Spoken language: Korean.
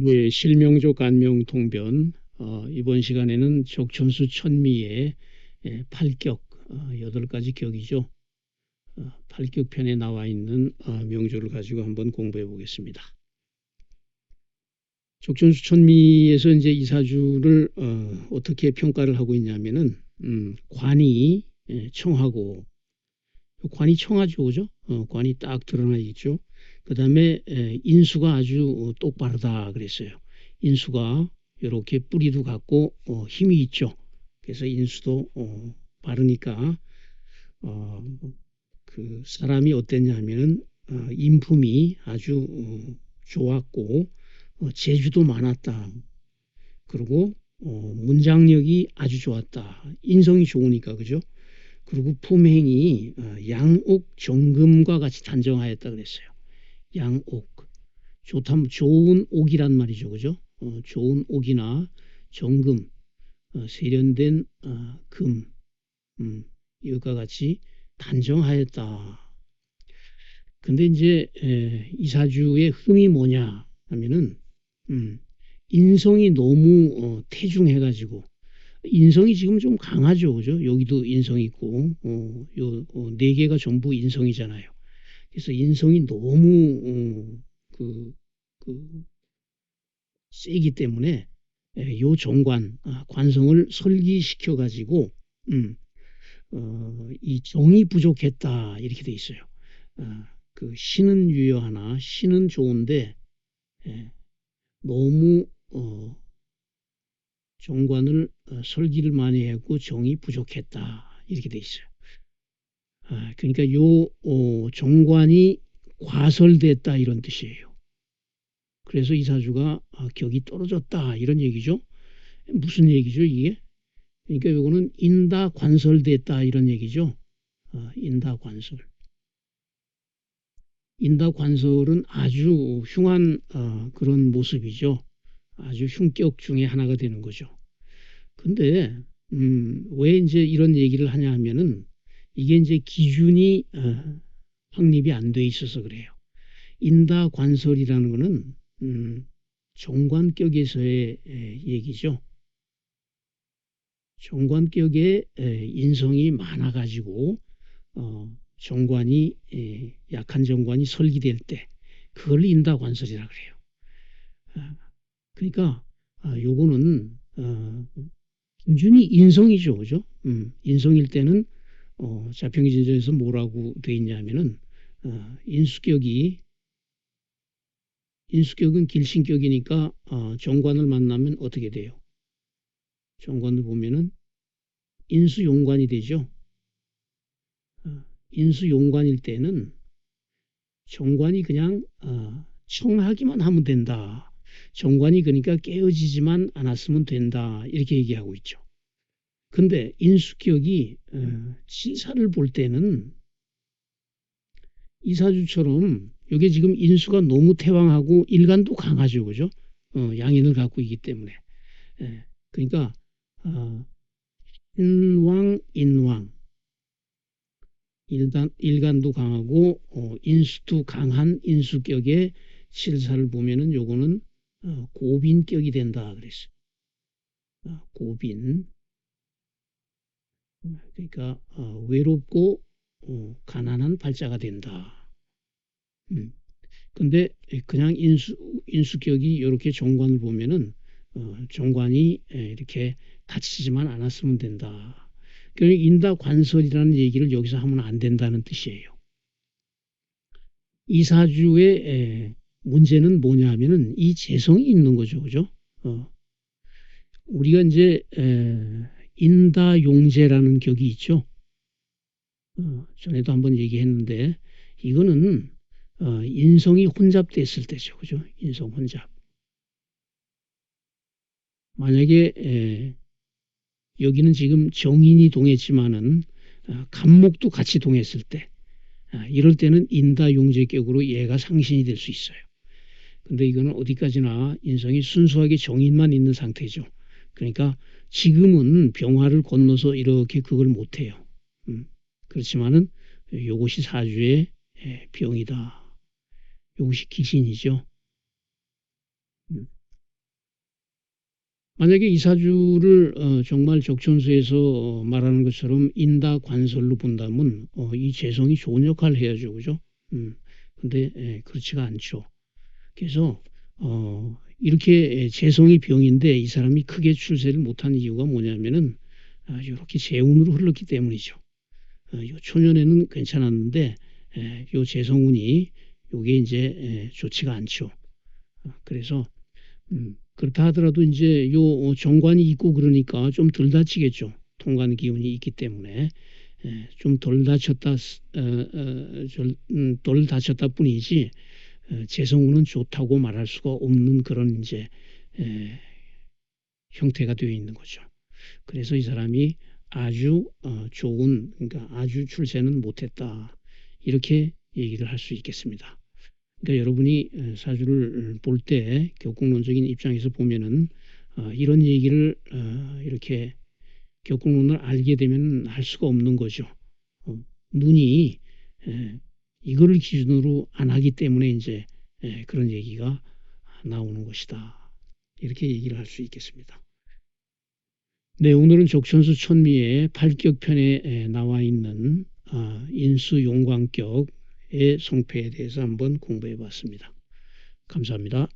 네, 실명조 간명 통변 어, 이번 시간에는 족천수 천미의 예, 8격 어, 8가지 격이죠. 어, 8격편에 나와 있는 어, 명조를 가지고 한번 공부해 보겠습니다. 족천수 천미에서 이제 이사주를 어, 어떻게 평가를 하고 있냐면은 음, 관이 예, 청하고 관이 청하죠, 그죠? 어, 관이 딱 드러나 있죠. 그 다음에 인수가 아주 똑바르다 그랬어요. 인수가 이렇게 뿌리도 갖고 어, 힘이 있죠. 그래서 인수도 어, 바르니까 어, 그 사람이 어땠냐 하면은 어, 인품이 아주 어, 좋았고 어, 재주도 많았다. 그리고 어, 문장력이 아주 좋았다. 인성이 좋으니까 그죠? 그리고 품행이 어, 양옥 정금과 같이 단정하였다 그랬어요. 양옥. 좋다면 좋은 옥이란 말이죠. 그죠? 어, 좋은 옥이나 정금, 어, 세련된 어, 금, 음, 이것과 같이 단정하였다. 근데 이제 에, 이사주의 흠이 뭐냐 하면은 음, 인성이 너무 어, 태중해가지고 인성이 지금 좀 강하죠, 그죠? 여기도 인성 있고, 어, 요, 어, 네 개가 전부 인성이잖아요. 그래서 인성이 너무 어, 그, 그 세기 때문에 예, 요 정관 아, 관성을 설기시켜 가지고 음, 어, 이 정이 부족했다 이렇게 돼 있어요. 아, 그 신은 유효하나 신은 좋은데 예, 너무 어, 정관을 어, 설기를 많이 했고 정이 부족했다 이렇게 돼 있어요. 아, 그러니까 요 어, 정관이 과설됐다 이런 뜻이에요. 그래서 이사주가 아, 격이 떨어졌다 이런 얘기죠. 무슨 얘기죠 이게? 그러니까 요거는 인다 관설됐다 이런 얘기죠. 아, 인다 관설. 인다 관설은 아주 흉한 어, 그런 모습이죠. 아주 흉격 중에 하나가 되는 거죠. 근데 음, 왜 이제 이런 얘기를 하냐 하면은 이게 이제 기준이 어, 확립이 안 돼 있어서 그래요. 인다 관설이라는 거는 음, 정관격에서의 에, 얘기죠. 정관격에 에, 인성이 많아가지고 어, 정관이 에, 약한 정관이 설기될 때 그걸 인다 관설이라 그래요. 아, 그러니까 아, 요거는 어, 기준이 인성이죠, 그죠? 음, 인성일 때는 어, 자평기진전에서 뭐라고 돼 있냐면은 어, 인수격이 인수격은 길신격이니까 어, 정관을 만나면 어떻게 돼요? 정관을 보면은 인수용관이 되죠. 어, 인수용관일 때는 정관이 그냥 어, 청하기만 하면 된다. 정관이 그러니까 깨어지지만 않았으면 된다. 이렇게 얘기하고 있죠. 근데 인수격이 어, 신사를 볼 때는 이사주처럼 이게 지금 인수가 너무 태왕하고 일간도 강하죠, 그죠? 어, 양인을 갖고 있기 때문에. 예, 그러니까 어, 인왕, 인왕, 일단, 일간도 강하고 어, 인수도 강한 인수격의 실사를 보면은 요거는 어, 고빈격이 된다 그랬어요. 어, 고빈. 그러니까 어, 외롭고 어, 가난한 발자가 된다. 음. 근데 그냥 인수 인수격이 이렇게 정관을 보면은 어, 정관이 이렇게 다치지만 않았으면 된다. 그러니까 인다 관설이라는 얘기를 여기서 하면 안 된다는 뜻이에요. 이사주의 문제는 뭐냐 하면은 이 재성이 있는 거죠. 그죠? 어. 우리가 이제 에, 인다용제라는 격이 있죠. 어, 전에도 한번 얘기했는데 이거는 어, 인성이 혼잡됐을 때죠. 그죠? 인성 혼잡. 만약에 에, 여기는 지금 정인이 동했지만은 어, 감목도 같이 동했을 때 아, 이럴 때는 인다용제격으로 얘가 상신이 될 수 있어요. 근데 이거는 어디까지나 인성이 순수하게 정인만 있는 상태죠. 그러니까 지금은 병화를 건너서 이렇게 그걸 못해요. 음, 그렇지만은 요것이 사주의 병이다. 요것이 기신이죠. 음, 만약에 이사주를 어, 정말 적천수에서 어, 말하는 것처럼 인다 관설로 본다면 어, 이 재성이 좋은 역할을 해야죠, 그죠? 음, 근데 예, 그렇지가 않죠. 그래서 어, 이렇게 재성이 병인데 이 사람이 크게 출세를 못한 이유가 뭐냐면은 아, 이렇게 재운으로 흘렀기 때문이죠. 어, 요 초년에는 괜찮았는데 에, 요 재성운이 요게 이제 에, 좋지가 않죠. 어, 그래서 음, 그렇다 하더라도 이제 요 정관이 있고 그러니까 좀 덜 다치겠죠. 통관 기운이 있기 때문에 좀 덜 다쳤다, 어, 음, 덜 다쳤다 뿐이지 어, 재성운은 좋다고 말할 수가 없는 그런 이제 에, 형태가 되어 있는 거죠. 그래서 이 사람이 아주 어, 좋은 그러니까 아주 출세는 못했다 이렇게 얘기를 할 수 있겠습니다. 그러니까 여러분이 어, 사주를 볼 때 격국론적인 입장에서 보면은 어, 이런 얘기를 어, 이렇게 격국론을 알게 되면 할 수가 없는 거죠. 어, 눈이 에, 이거를 기준으로 안 하기 때문에 이제 에, 그런 얘기가 나오는 것이다. 이렇게 얘기를 할 수 있겠습니다. 네, 오늘은 적천수 천미의 팔격편에 에, 나와 있는 아, 인수 용광격의 성패에 대해서 한번 공부해 봤습니다. 감사합니다.